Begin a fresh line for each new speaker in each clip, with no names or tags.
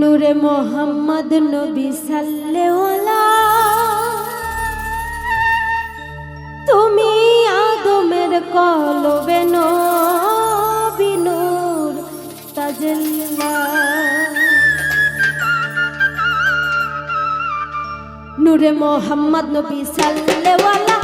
নূরে মোহাম্মদ নবী সাল্লেওয়ালা তুমি আদমের কলবে নূর তাজল্লা। নূরে মোহাম্মদ নবী সাল্লেওয়ালা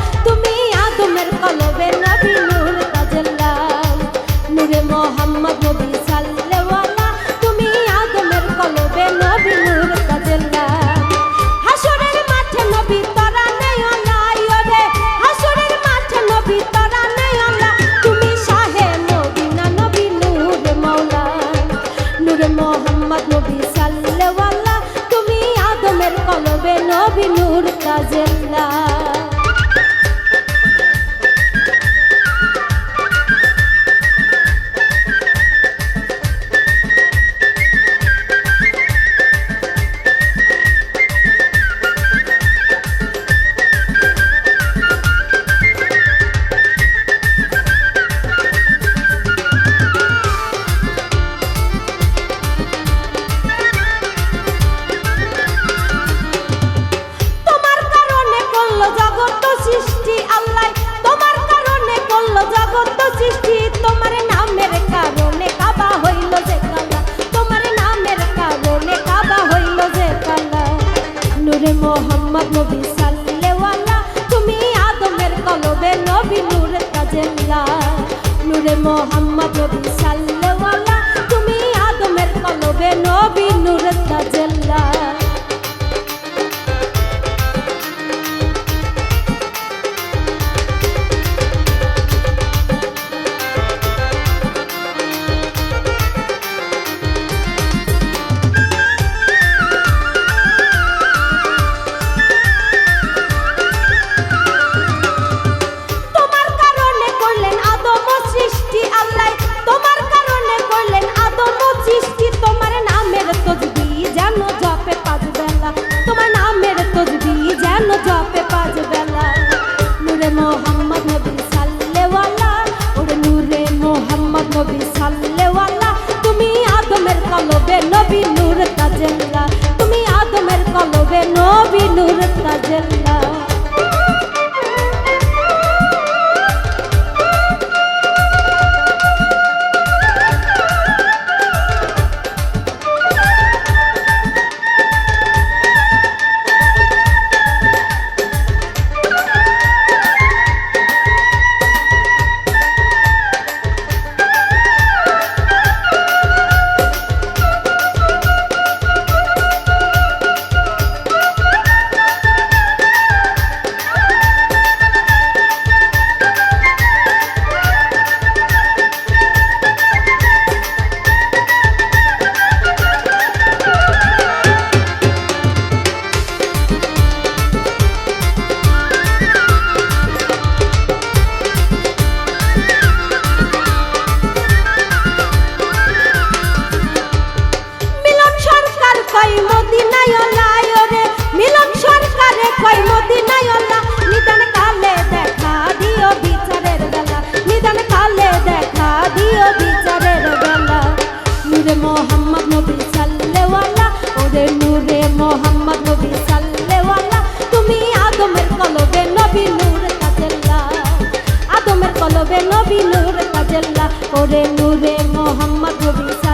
নূর সৃষ্টি আল্লাহ। তোমার কারণে করল জগৎ সৃষ্টি। তোমার নামের কারণে কাবা হইল যে কালা। তোমার নামের কারণে কাবা হইল যে কালা। নূরে মোহাম্মদ নবী সাল্লেওয়ালা তুমি আদমের কলবে নবী নূর তাজেল্লা নূরে মোহাম্মদ নবী সাল্লেওয়ালা নবী নূর তাজেল্লা। তুমি আদমের কলবে নবী নূর তাজেল্লা। বেলা। নূরে মোহাম্মদ ওরে নূরে মোহাম্মদ নবী